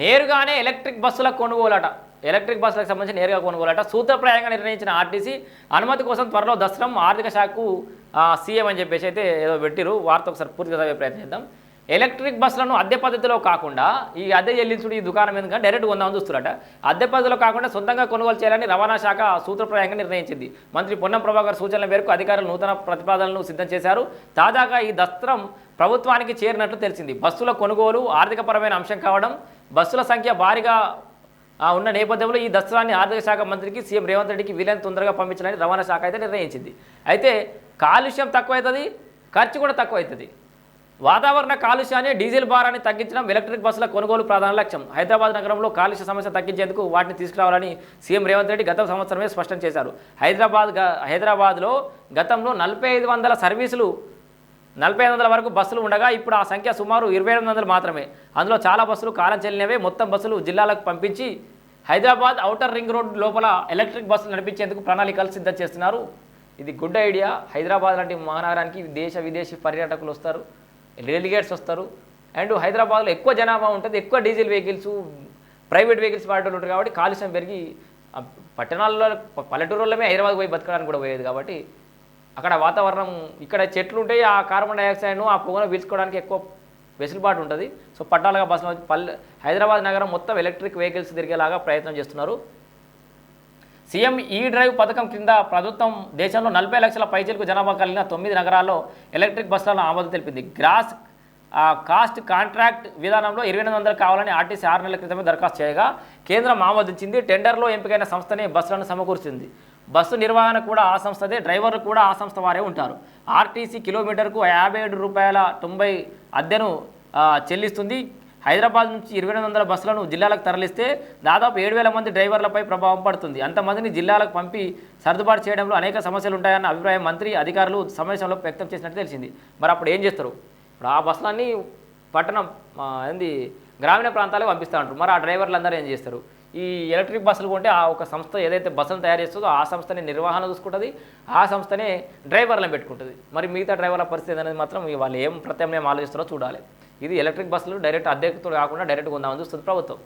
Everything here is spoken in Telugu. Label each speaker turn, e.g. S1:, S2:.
S1: నేరుగానే ఎలక్ట్రిక్ బస్సుల కొనుగోలట. ఎలక్ట్రిక్ బస్సులకు సంబంధించి నేరుగా కొనుగోలట. సూత్రప్రాయంగా నిర్ణయించిన ఆర్టీసీ అనుమతి కోసం త్వరలో దసరం ఆర్థిక శాఖకు సీఎం అని చెప్పేసి అయితే ఏదో పెట్టిరు వార్త ఒకసారి పూర్తిగా చదివే ప్రయత్నం చేద్దాం. ఎలక్ట్రిక్ బస్సులను అద్దె పద్ధతిలో కాకుండా ఈ అద్దె చెల్లించుడు ఈ దుకాణం ఎందుకంటే డైరెక్ట్ కొందామని చూస్తున్నారట అద్దె పద్ధతిలో కాకుండా సొంతంగా కొనుగోలు చేయాలని రవాణా శాఖ సూత్రప్రాయంగా నిర్ణయించింది. మంత్రి పొన్నం ప్రభాకర్ సూచనల మేరకు అధికారులు నూతన ప్రతిపాదనలను సిద్ధం చేశారు. తాజాగా ఈ దస్త్రం ప్రభుత్వానికి చేరినట్లు తెలిసింది. బస్సుల కొనుగోలు ఆర్థికపరమైన అంశం కావడం బస్సుల సంఖ్య భారీగా ఉన్న నేపథ్యంలో ఈ దసరాన్ని ఆర్థిక శాఖ మంత్రికి సీఎం రేవంత్ రెడ్డికి వీలైన తొందరగా పంపించాలని రవాణా శాఖ అయితే నిర్ణయించింది. అయితే కాలుష్యం తక్కువ అవుతుంది ఖర్చు కూడా తక్కువ అవుతుంది వాతావరణ కాలుష్యాన్ని డీజిల్ భారాన్ని తగ్గించడం ఎలక్ట్రిక్ బస్సుల కొనుగోలు ప్రధాన లక్ష్యం. హైదరాబాద్ నగరంలో కాలుష్య సమస్య తగ్గించేందుకు వాటిని తీసుకురావాలని సీఎం రేవంత్ రెడ్డి గత సంవత్సరమే స్పష్టం చేశారు. హైదరాబాద్ హైదరాబాద్లో గతంలో నలభై ఐదు వందల సర్వీసులు నలభై ఐదు వందల వరకు బస్సులు ఉండగా ఇప్పుడు ఆ సంఖ్య సుమారు ఇరవై ఎనిమిది వందలు మాత్రమే. అందులో చాలా బస్సులు కాలం చెల్లినవే. మొత్తం బస్సులు జిల్లాలకు పంపించి హైదరాబాద్ అవుటర్ రింగ్ రోడ్ లోపల ఎలక్ట్రిక్ బస్సులు నడిపించేందుకు ప్రణాళికలు సిద్ధం చేస్తున్నారు. ఇది గుడ్ ఐడియా. హైదరాబాద్ లాంటి మహానగరానికి దేశ విదేశీ పర్యాటకులు వస్తారు. డెలిగేట్స్ వస్తారు. అండ్ హైదరాబాద్లో ఎక్కువ జనాభా ఉంటుంది. ఎక్కువ డీజిల్ వెహికల్స్ ప్రైవేట్ వెహికల్స్ వాడేటోళ్ళు ఉంటారు కాబట్టి కాలుష్యం పెరిగి పట్టణాల్లో ప- పల్లెటూరులోనే హైదరాబాద్ పోయి బతకడానికి కూడా పోయేది కాబట్టి అక్కడ వాతావరణం ఇక్కడ చెట్లు ఉంటాయి ఆ కార్బన్ డైఆక్సైడ్ను ఆ పొగను పీల్చుకోవడానికి ఎక్కువ వెసులుబాటు ఉంటుంది. సో పట్టాలుగా బస్సులు పల్లె హైదరాబాద్ నగరం మొత్తం ఎలక్ట్రిక్ వెహికల్స్ తిరిగేలాగా ప్రయత్నం చేస్తున్నారు. సీఎం ఈ డ్రైవ్ పథకం కింద ప్రభుత్వం దేశంలో నలభై లక్షల పైచలకు జనాభా కలిగిన తొమ్మిది నగరాల్లో ఎలక్ట్రిక్ బస్సులను ఆమోదం తెలిపింది. గ్రాస్ కాస్ట్ కాంట్రాక్ట్ విధానంలో ఇరవై ఎనిమిది వందలు కావాలని ఆర్టీసీ ఆరు నెలల క్రితమే దరఖాస్తు చేయగా కేంద్రం ఆమోదించింది. టెండర్లో ఎంపికైన సంస్థనే బస్సులను సమకూర్చింది. బస్సు నిర్వహణ కూడా ఆ సంస్థదే డ్రైవర్లు కూడా ఆ సంస్థ వారే ఉంటారు. ఆర్టీసీ కిలోమీటర్కు యాభై ఏడు రూపాయల తొంభై అద్దెను చెల్లిస్తుంది. హైదరాబాద్ నుంచి ఇరవై వందల బస్సులను జిల్లాలకు తరలిస్తే దాదాపు ఏడు వేల మంది డ్రైవర్లపై ప్రభావం పడుతుంది. అంతమందిని జిల్లాలకు పంపి సర్దుబాటు చేయడంలో అనేక సమస్యలు ఉంటాయన్న అభిప్రాయం మంత్రి అధికారులు సమావేశంలో వ్యక్తం చేసినట్టు తెలిసింది. మరి అప్పుడు ఏం చేస్తారు? ఇప్పుడు ఆ బస్సులన్నీ పట్టణం ఏంది గ్రామీణ ప్రాంతాలకు పంపిస్తూ ఉంటారు మరి ఆ డ్రైవర్లు అందరూ ఏం చేస్తారు? ఈ ఎలక్ట్రిక్ బస్సులు కొంటే ఆ ఒక సంస్థ ఏదైతే బస్సులు తయారు చేస్తుందో ఆ సంస్థనే నిర్వహణ చూసుకుంటుంది ఆ సంస్థనే డ్రైవర్లను పెట్టుకుంటుంది. మరి మిగతా డ్రైవర్ల పరిస్థితి అనేది మాత్రం వాళ్ళు ఏం ప్రత్యామ్నాయం ఆలోచిస్తారో చూడాలి. ఇది ఎలక్ట్రిక్ బస్సులు డైరెక్ట్ అద్దెకుతో కాకుండా డైరెక్ట్ కొందామని చూస్తుంది ప్రభుత్వం.